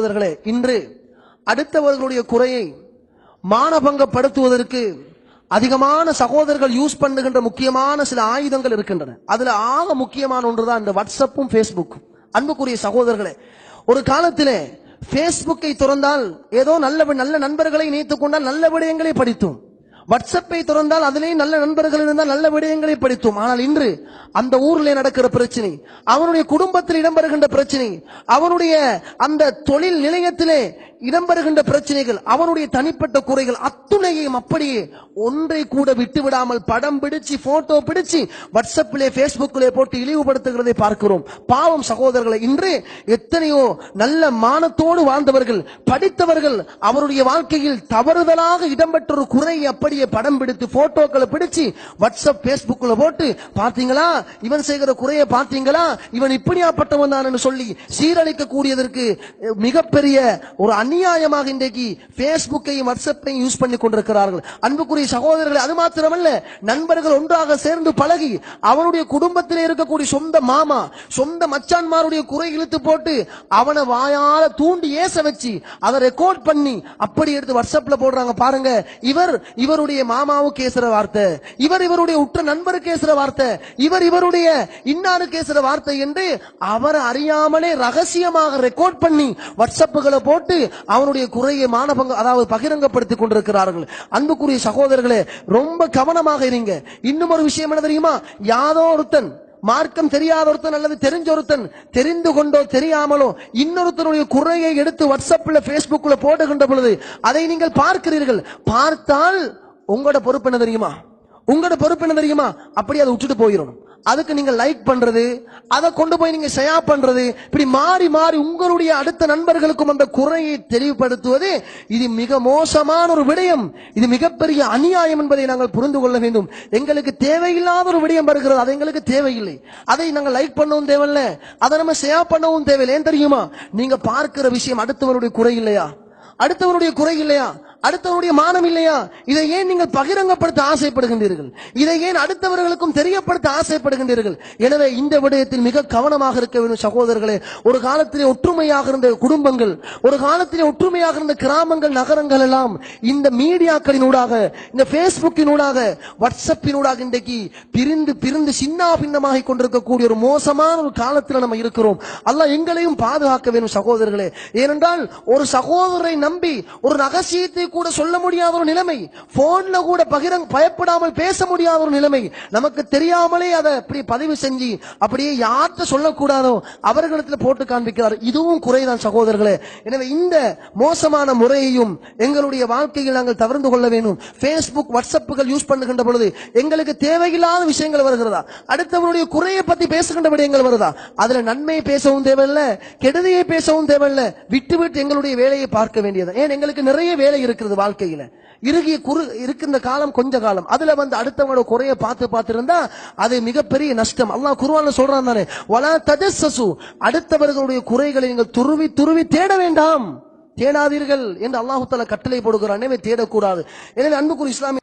சகோதரர்களே இன்று அடுத்தவர்களுடைய குறையை மானபங்கப்படுத்துவதற்கு அதிகமான சகோதரர்கள் யூஸ் பண்ணுகின்ற முக்கியமான சில ஆயுதங்கள் இருக்கின்றன. அதுல ஆக முக்கியமான ஒன்றுதான் இந்த வாட்ஸ்அப்பும் ஃபேஸ்புக்கும். அன்புக்குரிய சகோதரர்களே ஒரு காலத்திலே ஃபேஸ்புக்கை திறந்தால் ஏதோ நல்ல நல்ல நண்பர்களை இணைத்துக் கொண்டால் நல்ல விடயங்களை படித்தோம். வாட்ஸ்அப்பை திறந்தால் அதிலேயும் நல்ல நண்பர்கள் இருந்தால் நல்ல விடயங்களை படித்தோம். ஆனால் இன்று அந்த ஊரில் நடக்கிற பிரச்சனை அவனுடைய குடும்பத்தில் இடம்பெறுகின்ற பிரச்சனை அவனுடைய அந்த தொழில் நிலையத்திலே இடம்பெறுகின்ற பிரச்சனைகள் அவனுடைய தனிப்பட்ட குறைகள் அத்துணையையும் அப்படியே ஒன்றை கூட விட்டு விடாமல் படம் பிடிச்சு போட்டோ பிடிச்சு வாட்ஸ்அப்பிலே பேஸ்புக்கிலே போட்டு இழிவுபடுத்துகிறதை பார்க்கிறோம். பாவம் சகோதரர்களை இன்று எத்தனையோ நல்ல மானத்தோடு வாழ்ந்தவர்கள் படித்தவர்கள் அவருடைய வாழ்க்கையில் தவறுதலாக இடம்பெற்ற ஒரு குறையை அப்படியே படம் பிடித்து போட்டோக்களை பிடிச்சு வாட்ஸ்அப் பேஸ்புக்கில் போட்டு பாத்தீங்களா இவன் செய்கிற குறையை பாத்தீங்களா இவன் இப்படியாப்பட்டவன் தான் சொல்லி சீரழிக்க கூடியதற்கு மிகப்பெரிய ஒரு அநியாயமாக இன்றைக்கு பேஸ்புக்கையும் வாட்ஸ்அப்பையும் யூஸ் பண்ணி கொண்டிருக்கிறார்கள். அன்புக்குரிய சகோதரர்கள் அது மாத்திரமல்ல நண்பர்கள் ஒன்றாக சேர்ந்து பழகி அவனுடைய குடும்பத்தில் இருக்கக்கூடிய சொந்த மாமா சொந்த மச்சான்மாருடைய குறை இழுத்து போட்டு அவனை வாயால தூண்டி ஏச வச்சு அதை ரெக்கார்ட் பண்ணி அப்படி எடுத்து வாட்ஸ்அப்ல போடுறாங்க. பாருங்க இவர் இவருடைய மாமாவுக்கு ஏசுற வார்த்தை இவர் இவருடைய உற்ற நண்பருக்கு ஏசுற வார்த்தை இவர் இவருடைய இன்னாருக்கு ஏசுற வார்த்தை என்று அவர் அறியாமலே ரகசியமாக ரெக்கார்ட் பண்ணி வாட்ஸ்அப்புகளை போட்டு அவனுடைய குறையை மானபங்க அதாவது பகிரங்கப்படுத்திக் கொண்டிருக்கிறார்கள். அன்புக்குரிய சகோதரர்களே ரொம்ப கவனமாக இருங்க. இன்னும் ஒரு விஷயம் என்ன தெரியுமா? யாதோ ஒருத்தன் மார்க்கம் தெரியாத ஒருத்தன் அல்லது தெரிஞ்ச ஒருத்தன் தெரிந்து கொண்டோ தெரியாமலோ இன்னொருத்தனுடைய குறையை எடுத்து வாட்ஸ்அப்ல பேஸ்புக்ல போடுகின்ற பொழுது அதை நீங்கள் பார்க்கிறீர்கள். பார்த்தால் உங்களோட பொறுப்பு என்ன தெரியுமா? உங்களோட பொறுப்பு என்ன தெரியுமா? அப்படி அதை விட்டுட்டு போயிடணும். அதுக்கு நீங்க லைக் பண்றது அதை கொண்டு போய் நீங்க ஷயா பண்றது இப்படி மாறி மாறி உங்களுடைய அடுத்த நண்பர்களுக்கும் அந்த குறையை தெளிவுபடுத்துவது இது மிக மோசமான ஒரு விடயம். இது மிகப்பெரிய அநியாயம் என்பதை நாங்கள் புரிந்து கொள்ள வேண்டும். எங்களுக்கு தேவையில்லாத ஒரு விடயம் வருகிறது அது எங்களுக்கு தேவையில்லை. அதை நாங்கள் லைக் பண்ணவும் தேவையில்லை. அதை நம்ம ஷயா பண்ணவும் தேவையில்லை. ஏன் தெரியுமா? நீங்க பார்க்கிற விஷயம் அடுத்தவருடைய குறை இல்லையா? அடுத்தவருடைய குறை இல்லையா? அடுத்தவருடைய மானம் இல்லையா? இதை ஏன் நீங்கள் பகிரங்கப்படுத்த ஆசைப்படுகின்றீர்கள்? இதை ஏன் அடுத்தவர்களுக்கும் தெரியப்படுத்த ஆசைப்படுகின்றீர்கள்? எனவே இந்த விடயத்தில் மிக கவனமாக இருக்க வேண்டும் சகோதரர்களே. ஒரு காலத்திலே ஒற்றுமையாக இருந்த குடும்பங்கள் ஒரு காலத்திலே ஒற்றுமையாக இருந்த கிராமங்கள் நகரங்கள் எல்லாம் இந்த மீடியாக்களினூடாக இந்த பேஸ்புக்கினூடாக வாட்ஸ்அப்பினூடாக இன்றைக்கு பிரிந்து பிரிந்து சின்ன பின்னமாகி கொண்டிருக்கக்கூடிய ஒரு மோசமான ஒரு காலத்தில் நம்ம இருக்கிறோம். அல்ல எங்களையும் பாதுகாக்க வேண்டும் சகோதரர்களே. ஏனென்றால் ஒரு சகோதரரை நம்பி ஒரு ரகசியத்தை கூட சொல்ல முடியாத ஒரு நிலைமை. போன்ல கூட பகிரங் பயப்படாமல் பேச முடியாத ஒரு நிலைமை. நமக்கு தெரியாமலே அதை அப்படி பதிவு செஞ்சு அப்படியே யார்கிட்ட சொல்லக்கூடாதோ அவர்களிடத்தில் போட்டு காண்பிக்கிறார். இதுவும் குறைதான் சகோதரர்களே. எனவே இந்த மோசமான முறையையும் எங்களுடைய வாழ்க்கையில் நாங்கள் தவிர்த்து கொள்ள வேண்டும். பேஸ்புக் வாட்ஸ்அப்புகள் யூஸ் பண்ணுகின்ற பொழுது எங்களுக்கு தேவையில்லாத விஷயங்கள் வருகிறதா? அடுத்தவருடைய குறையை பத்தி பேசுகின்ற விடயங்கள் வருதா? அதுல நன்மையை பேசவும் தேவையில்லை கெடுதியை பேசவும் தேவையில்லை. விட்டு விட்டு எங்களுடைய வேலையை பார்க்க வேண்டியது. ஏன்? எங்களுக்கு நிறைய வேலை இருக்கு. இருக்கிறது வாழ்க்கையில. இறுகிய குறு இருக்கின்ற காலம் கொஞ்ச காலம். அதுல வந்து அடுத்தவங்களோட குறைய பார்த்து பார்த்துருந்தா அது மிகப்பெரிய நஷ்டம். அல்லாஹ் குருவான சொல்றான் தானே வலா தஜஸ்ஸசு. அடுத்தவர்களுடைய குறைகளை நீங்கள் துருவி துருவி தேட வேண்டாம். தேடாதீர்கள் என்று அல்லாஹு தஆலா கட்டளை போடுகிறான். எனவே தேடக்கூடாது. எனவே அன்புக்குரிய இஸ்லாமிய